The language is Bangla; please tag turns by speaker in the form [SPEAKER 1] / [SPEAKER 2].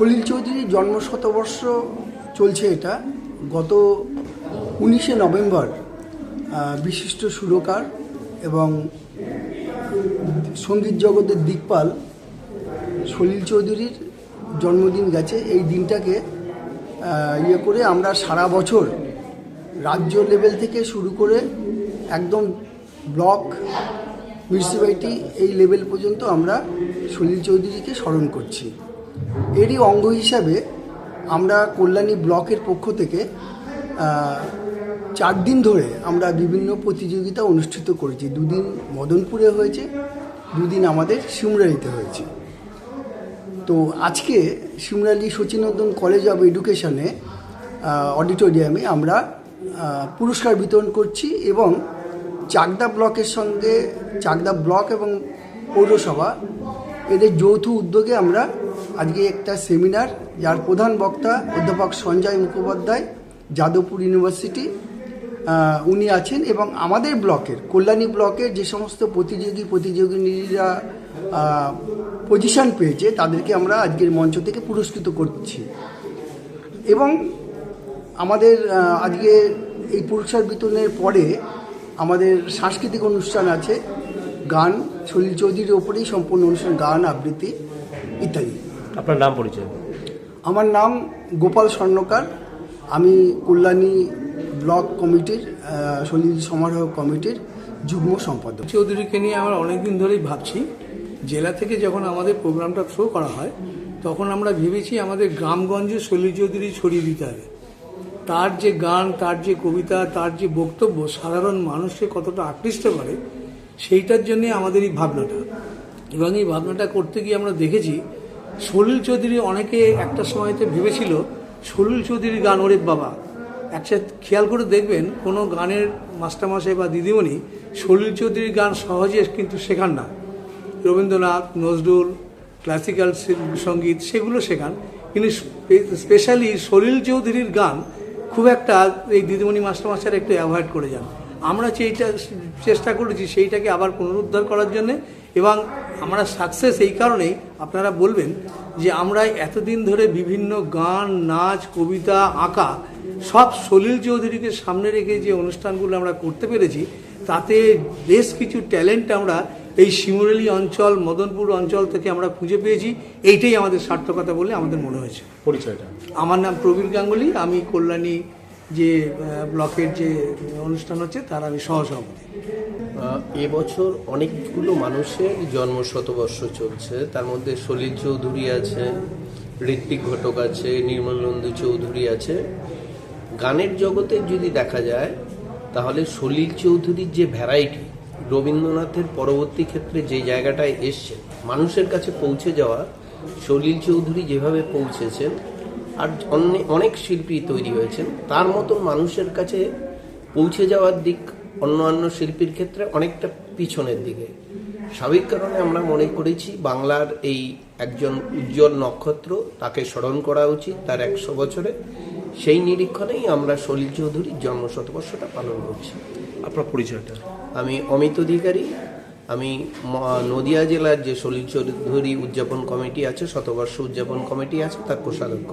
[SPEAKER 1] সলিল চৌধুরীর জন্ম শতবর্ষ চলছে এটা। গত উনিশে নভেম্বর বিশিষ্ট সুরকার এবং সংগীত জগতের দিকপাল সলিল চৌধুরীর জন্মদিন গেছে। এই দিনটাকে ইয়ে করে আমরা সারা বছর রাজ্য লেভেল থেকে শুরু করে একদম ব্লক, মিউনিসিপ্যালিটি এই লেভেল পর্যন্ত আমরা সলিল চৌধুরীকে স্মরণ করছি। এরই অঙ্গ হিসাবে আমরা কল্যাণী ব্লকের পক্ষ থেকে চার দিন ধরে আমরা বিভিন্ন প্রতিযোগিতা অনুষ্ঠিত করেছি। দুদিন মদনপুরে হয়েছে, দুদিন আমাদের সিমরাইতে হয়েছে। তো আজকে সিমরালি সচিনন্দন কলেজ অফ এডুকেশনে অডিটোরিয়ামে আমরা পুরস্কার বিতরণ করছি এবং চাকদা ব্লকের সঙ্গে, চাকদা ব্লক এবং পৌরসভা, এদের যৌথ উদ্যোগে আমরা আজকে একটা সেমিনার যার প্রধান বক্তা অধ্যাপক সঞ্জয় মুখোপাধ্যায়, যাদবপুর ইউনিভার্সিটি উনি আছেন এবং আমাদের ব্লকের, কল্যাণী ব্লকের যে সমস্ত প্রতিযোগী, প্রতিযোগিনীরা পজিশন পেয়েছে, তাদেরকে আমরা আজকের মঞ্চ থেকে পুরস্কৃত করছি। এবং আমাদের আজকে এই পুরস্কার বিতরণের পরে আমাদের সাংস্কৃতিক অনুষ্ঠান আছে, গান, সলিল চৌধুরীর ওপরেই সম্পূর্ণ অনুষ্ঠান, গান, আবৃত্তি, ইত্যাদি।
[SPEAKER 2] আপনার নাম পরিচয়?
[SPEAKER 1] আমার নাম গোপাল স্বর্ণকার। আমি কল্যাণী ব্লক কমিটির সলিল সমারোহ কমিটির যুগ্ম সম্পাদক।
[SPEAKER 3] চৌধুরীকে নিয়ে আমরা অনেকদিন ধরেই ভাবছি জেলা থেকে যখন আমাদের প্রোগ্রামটা থ্রো করা হয় তখন আমরা ভেবেছি আমাদের গ্রামগঞ্জে সলিল চৌধুরী ছড়িয়ে দিতে হবে। তার যে গান তার যে কবিতা তার যে বক্তব্য সাধারণ মানুষকে কতটা আকৃষ্ট করে সেইটার জন্যে আমাদের এই ভাবনাটা। এবং এই ভাবনাটা করতে গিয়ে আমরা দেখেছি সলিল চৌধুরী অনেকে একটা সময়তে ভেবেছিল, সলিল চৌধুরীর গান, ওরে বাবা। একসাথে খেয়াল করে দেখবেন, কোনো গানের মাস্টারমশাই বা দিদিমণি সলিল চৌধুরীর গান সহজে কিন্তু শেখান না। রবীন্দ্রনাথ, নজরুল ক্লাসিক্যাল সংগীত, সেগুলো শেখান। কিন্তু স্পেশালি সলিল চৌধুরীর গান খুব একটা এই দিদিমণি মাস্টারমশাইরা একটু অ্যাভয়েড করে যান। আমরা সেইটা চেষ্টা করেছি সেইটাকে আবার পুনরুদ্ধার করার জন্যে এবং আমরা সাকসেস এই কারণেই আপনারা বলবেন যে আমরা এতদিন ধরে বিভিন্ন গান নাচ কবিতা আঁকা সব সলিল চৌধুরীকে সামনে রেখে যে অনুষ্ঠানগুলো আমরা করতে পেরেছি তাতে বেশ কিছু ট্যালেন্ট আমরা এই শিমুরেলি অঞ্চল মদনপুর অঞ্চল থেকে আমরা খুঁজে পেয়েছি। এইটাই আমাদের সার্থকতা বলে আমাদের মনে হয়েছে।
[SPEAKER 2] পরিচয়টা।
[SPEAKER 3] আমার নাম প্রবীর গাঙ্গুলি আমি কল্যাণী যে ব্লকের যে অনুষ্ঠান হচ্ছে, তার আমি সহসভাপতি।
[SPEAKER 4] এবছর অনেকগুলো মানুষের জন্ম শতবর্ষ চলছে। তার মধ্যে সলিল চৌধুরী আছে, ঋত্বিক ঘটক আছে নির্মলনন্দু চৌধুরী আছে। গানের জগতে যদি দেখা যায়, তাহলে সলিল চৌধুরীর যে ভ্যারাইটি, রবীন্দ্রনাথের পরবর্তী ক্ষেত্রে যে জায়গাটায় এসছে মানুষের কাছে পৌঁছে যাওয়া, সলিল চৌধুরী যেভাবে পৌঁছেছেন আর অনেক অনেক শিল্পী তৈরি হয়েছেন। তার মতন মানুষের কাছে পৌঁছে যাওয়ার দিক অন্যান্য শিল্পীর ক্ষেত্রে অনেকটা পিছনের দিকে। স্বাভাবিক কারণে আমরা মনে করেছি বাংলার এই একজন উজ্জ্বল নক্ষত্র তাকে স্মরণ করা উচিত তার একশো বছরে। সেই নিরীক্ষণেই আমরা সলিল চৌধুরীর জন্ম শতবর্ষটা পালন করছি।
[SPEAKER 2] আপনার পরিচয়টা?
[SPEAKER 4] আমি অমিত অধিকারী। আমি নদিয়া জেলার যে সলিল চৌধুরী উদযাপন কমিটি আছে শতবর্ষ উদযাপন কমিটি আছে তার কোষাধ্যক্ষ।